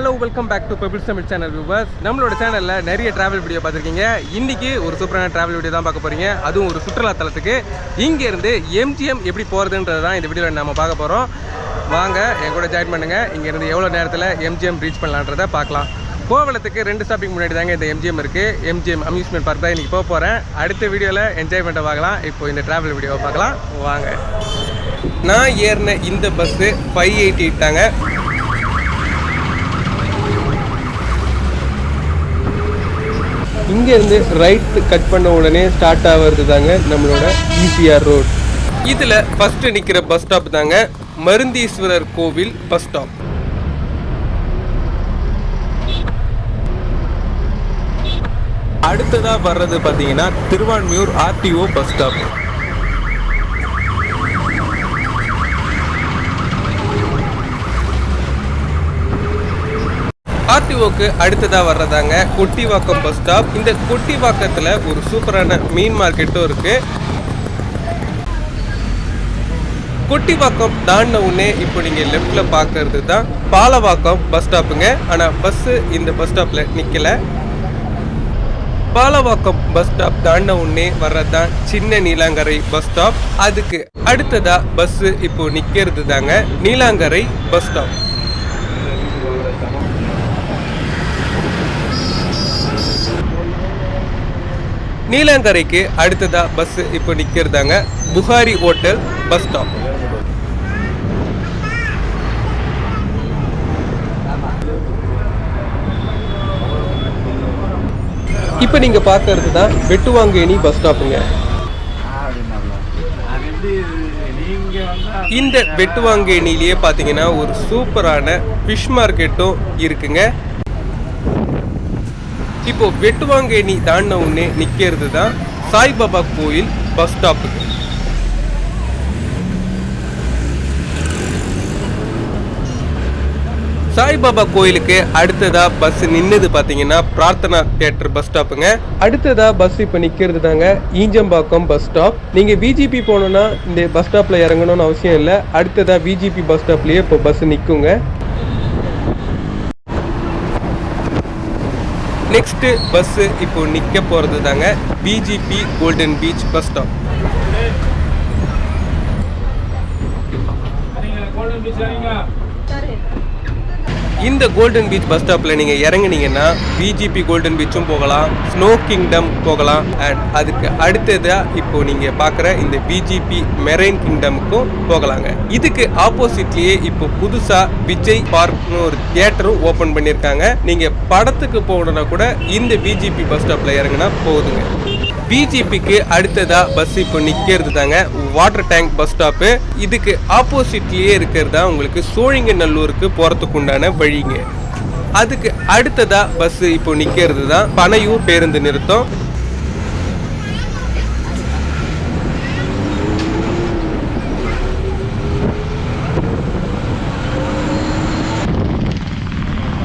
Hello welcome back to bubble Tamil channel viewers நம்மளோட சேனலில் நிறைய டிராவல் வீடியோ பார்த்துருக்கீங்க. இன்றைக்கி ஒரு சூப்பரான டிராவல் வீடியோ தான் பார்க்க போறீங்க. அதுவும் ஒரு சுற்றுலா தலத்துக்கு. இங்கேருந்து எம்ஜிஎம் எப்படி போகிறதுன்றது தான் இந்த வீடியோவில் நம்ம பார்க்க போகிறோம் வாங்க என் கூட ஜாயின் பண்ணுங்க. இங்கேருந்து எவ்வளோ நேரத்தில் எம்ஜிஎம் ரீச் பண்ணலான்றதை பார்க்கலாம். கோவளத்துக்கு ரெண்டு ஸ்டாப்பிங் முன்னாடி தாங்க இந்த எம்ஜிஎம் இருக்குது எம்ஜிஎம் அம்யூஸ்மெண்ட் பார்க் தான் இன்றைக்கி போக போகிறேன் அடுத்த வீடியோவில் என்ஜாய்மெண்ட்டை பார்க்கலாம். இப்போ இந்த டிராவல் வீடியோவை பார்க்கலாம். வாங்க. நான் ஏறின இந்த பஸ்ஸு ஃபைவ் எயிட்டி தாங்க. இங்கேருந்து ரைட் கட் பண்ண உடனே ஸ்டார்ட் ஆகிறது தாங்க நம்மளோட இசிஆர் ரோட் இதில் ஃபஸ்ட்டு நிற்கிற பஸ் ஸ்டாப் தாங்க மருந்தீஸ்வரர் கோவில் பஸ் ஸ்டாப் அடுத்ததாக வர்றது பார்த்தீங்கன்னா திருவான்மியூர் ஆர்டிஓ பஸ் ஸ்டாப் ஆர்டிஓக்கு அடுத்ததாக வர்றதாங்க குட்டிவாக்கம் பஸ் ஸ்டாப் இந்த குட்டிவாக்கத்தில் ஒரு சூப்பரான மீன் மார்க்கெட்டும் இருக்குது குட்டிவாக்கம் தாண்டின உடனே இப்போ நீங்கள் லெஃப்டில் பார்க்கறது தான் பாலவாக்கம் பஸ் ஸ்டாப்புங்க ஆனால் பஸ்ஸு இந்த பஸ் ஸ்டாப்பில் நிற்கலை பாலவாக்கம் பஸ் ஸ்டாப் தாண்டின உடனே வர்றது தான் சின்ன நீலாங்கரை பஸ் ஸ்டாப் அதுக்கு அடுத்ததாக பஸ்ஸு இப்போ நிற்கிறது தாங்க நீலாங்கரை பஸ் ஸ்டாப் நீலாங்கரைக்கு அடுத்ததா பஸ் இப்போ நிற்கிறதாங்க புகாரி ஹோட்டல் பஸ் ஸ்டாப் இப்போ நீங்கள் பார்க்கறது தான் வெட்டுவாங்கேணி பஸ் ஸ்டாப்புங்க இந்த வெட்டுவாங்கேணிலேயே பார்த்தீங்கன்னா ஒரு சூப்பரான ஃபிஷ் மார்க்கெட்டும் இருக்குங்க. இப்போ வெட்டுவாங்கேணி தாண்டின உடனே நிற்கிறது தான் சாய்பாபா கோயில் பஸ் ஸ்டாப்புக்கு சாய்பாபா கோயிலுக்கு அடுத்ததா பஸ் நின்னது பார்த்தீங்கன்னா பிரார்த்தனா தியேட்டர் பஸ் ஸ்டாப்புங்க அடுத்ததா பஸ் இப்போ நிற்கிறது தாங்க ஈஞ்சம்பாக்கம் பஸ் ஸ்டாப் நீங்கள் விஜிபி போகணுன்னா இந்த பஸ் ஸ்டாப்பில் இறங்கணும்னு அவசியம் இல்லை. அடுத்ததா விஜிபி பஸ் ஸ்டாப்லேயே இப்போ பஸ் நிற்குங்க நெக்ஸ்ட் பஸ் இப்போ நிக்க போறது தாங்க VGP golden beach bus stop இந்த கோல்டன் பீச் பஸ் ஸ்டாப்பில் நீங்கள் இறங்குனீங்கன்னா பிஜிபி கோல்டன் பீச்சும் போகலாம் ஸ்னோ கிங்டம் போகலாம். அண்ட் அதுக்கு அடுத்ததாக இப்போ நீங்கள் பார்க்குற இந்த பிஜிபி மெரைன் கிங்டமுக்கும் போகலாங்க. இதுக்கு ஆப்போசிட்லேயே இப்போ புதுசாக விஜய் பார்க்னு ஒரு தியேட்டரும் ஓப்பன் பண்ணியிருக்காங்க. நீங்கள் படத்துக்கு போகணுன்னா கூட இந்த பிஜிபி பஸ் ஸ்டாப்பில் இறங்குனா போகுதுங்க பிஜிபிக்கு அடுத்ததா பஸ் இப்போ நிற்கிறது தாங்க வாட்டர் டேங்க் பஸ் ஸ்டாப்பு இதுக்கு ஆப்போசிட்லேயே இருக்கிறது தான் உங்களுக்கு சோழிங்கநல்லூருக்கு போகிறதுக்கு உண்டான வழிங்க. அதுக்கு அடுத்ததா பஸ் இப்போ நிற்கிறது தான் பனையூர் பேருந்து நிறுத்தம்.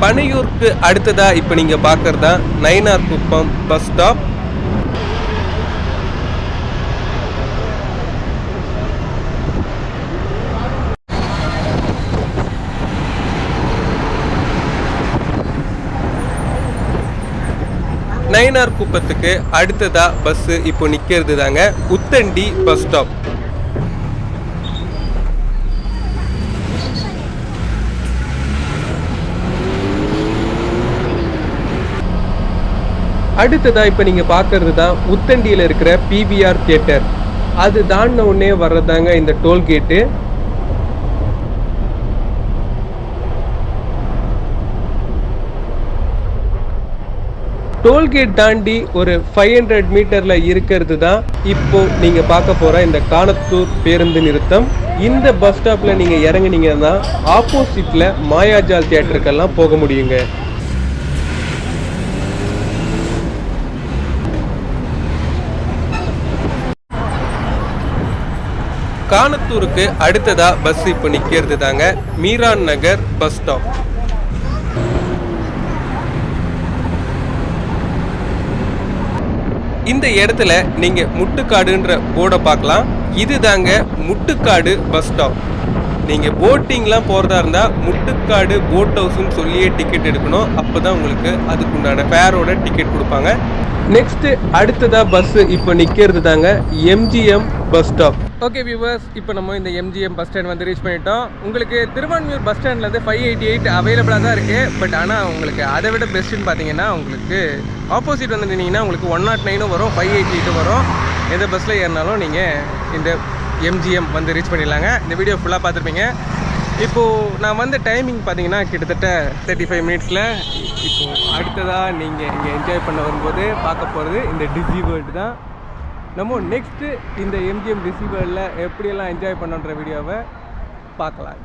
பனையூருக்கு அடுத்ததா இப்போ நீங்க தான் நயினார் குப்பம் பஸ் ஸ்டாப் நயினார் குப்பத்துக்கு அடுத்ததா பஸ் இப்போ நிக்கிறது தாங்க உத்தண்டி பஸ் ஸ்டாப் அடுத்ததா இப்போ நீங்க பார்க்கறது தான் உத்தண்டியில் இருக்கிற பிவிஆர் தியேட்டர் அது தாண்டின உடனே வர்றதாங்க இந்த டோல்கேட்டு டோல்கேட் தாண்டி ஒரு ஃபைவ் ஹண்ட்ரட் மீட்டரில் இருக்கிறது தான் இப்போ நீங்கள் பார்க்க போகிற இந்த காணத்தூர் பேருந்து நிறுத்தம். இந்த பஸ் ஸ்டாப்பில் நீங்கள் இறங்குனீங்கன்னா ஆப்போசிட்டில் மாயாஜால் தியேட்டருக்கெல்லாம் போக முடியுங்க. காணத்தூருக்கு அடுத்ததாக பஸ் இப்போ நிற்கிறது தாங்க மீரான் நகர் பஸ் ஸ்டாப் இந்த இடத்துல நீங்க முட்டுக்காடுன்ற போர்டை பார்க்கலாம். இதுதாங்க முட்டுக்காடு பஸ் ஸ்டாப். நீங்கள் போட்டிங்லாம் போகிறதா இருந்தால் முட்டுக்காடு போட் ஹவுஸ்னு சொல்லியே டிக்கெட் எடுக்கணும். அப்போ தான் உங்களுக்கு அதுக்குண்டான ஃபேரோட டிக்கெட் கொடுப்பாங்க. நெக்ஸ்ட்டு அடுத்ததாக பஸ்ஸு இப்போ நிற்கிறது தாங்க MGM bus stop okay viewers இப்போ நம்ம இந்த எம்ஜிஎம் பஸ் ஸ்டாண்ட் வந்து ரீச் பண்ணிட்டோம். உங்களுக்கு திருவான்மியூர் பஸ் ஸ்டாண்ட்லேருந்து ஃபைவ் எயிட்டி எயிட் அவைலபிளாக தான் இருக்குது பட் ஆனால் உங்களுக்கு அதை விட பெஸ்ட்டுன்னு பார்த்தீங்கன்னா உங்களுக்கு ஆப்போசிட் வந்து நின்னீங்கன்னா உங்களுக்கு ஒன் நாட் நைனும் வரும் ஃபைவ் எயிட்டி எயிட்டும் வரும். எந்த பஸ்ஸில் ஏறினாலும் நீங்கள் இந்த எம்ஜிஎம் வந்து ரீச் பண்ணிடலாங்க. இந்த வீடியோ ஃபுல்லாக பார்த்துருப்பீங்க. இப்போது நான் வந்த டைமிங் பார்த்தீங்கன்னா கிட்டத்தட்ட தேர்ட்டி ஃபைவ் மினிட்ஸில் இப்போது அடுத்ததாக நீங்கள் இங்கே என்ஜாய் பண்ண வரும்போது பார்க்க போகிறது இந்த டிசி வேர்ல்டு தான். நம்ம நெக்ஸ்ட்டு இந்த எம்ஜிஎம் டிசி வேர்ல்டில் எப்படியெல்லாம் என்ஜாய் பண்ணோன்ற வீடியோவை பார்க்கலாம்.